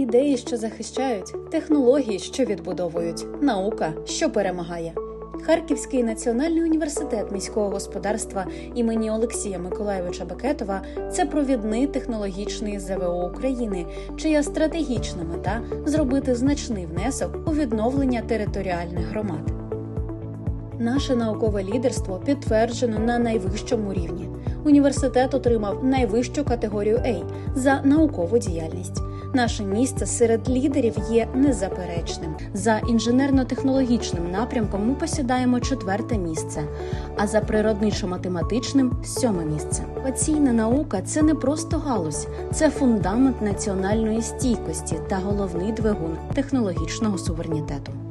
Ідеї, що захищають, технології, що відбудовують, наука, що перемагає. Харківський національний університет міського господарства імені Олексія Миколайовича Бекетова це провідний технологічний ЗВО України, чия стратегічна мета зробити значний внесок у відновлення територіальних громад. Наше наукове лідерство підтверджено на найвищому рівні. Університет отримав найвищу категорію A за наукову діяльність. Наше місце серед лідерів є незаперечним. За інженерно-технологічним напрямком ми посідаємо четверте місце, а за природничо-математичним сьоме місце. Паційна наука це не просто галузь, це фундамент національної стійкості та головний двигун технологічного суверенітету.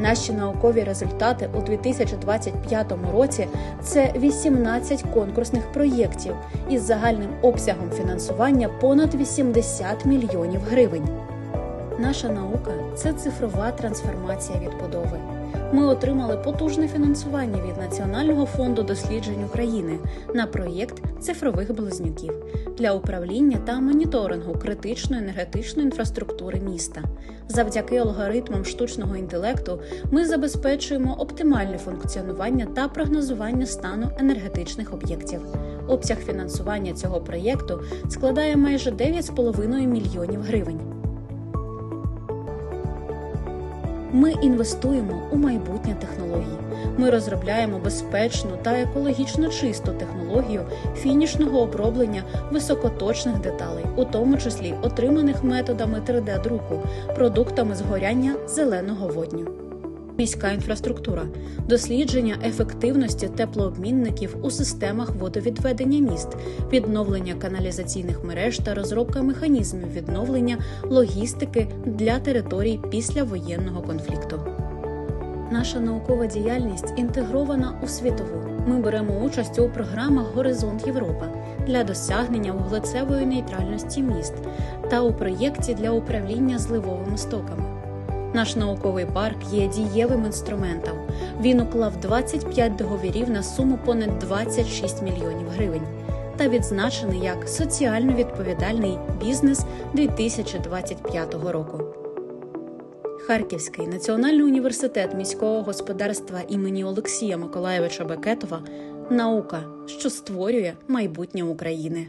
Наші наукові результати у 2025 році це 18 конкурсних проєктів із загальним обсягом фінансування понад 80 мільйонів гривень. Наша наука це цифрова трансформація відбудови. Ми отримали потужне фінансування від Національного фонду досліджень України на проєкт цифрових близнюків для управління та моніторингу критичної енергетичної інфраструктури міста. Завдяки алгоритмам штучного інтелекту ми забезпечуємо оптимальне функціонування та прогнозування стану енергетичних об'єктів. Обсяг фінансування цього проєкту складає майже 9,5 мільйонів гривень. Ми інвестуємо у майбутнє технології. Ми розробляємо безпечну та екологічно чисту технологію фінішного оброблення високоточних деталей, у тому числі отриманих методами 3D-друку, продуктами згоряння зеленого водню. Міська інфраструктура, дослідження ефективності теплообмінників у системах водовідведення міст, відновлення каналізаційних мереж та розробка механізмів відновлення логістики для територій після воєнного конфлікту. Наша наукова діяльність інтегрована у світову. Ми беремо участь у програмах Горизонт Європа для досягнення вуглецевої нейтральності міст та у проєкті для управління зливовими стоками. Наш науковий парк є дієвим інструментом. Він уклав 25 договірів на суму понад 26 мільйонів гривень та відзначений як соціально відповідальний бізнес 2025 року. Харківський національний університет міського господарства імені Олексія Миколайовича Бекетова наука, що створює майбутнє України.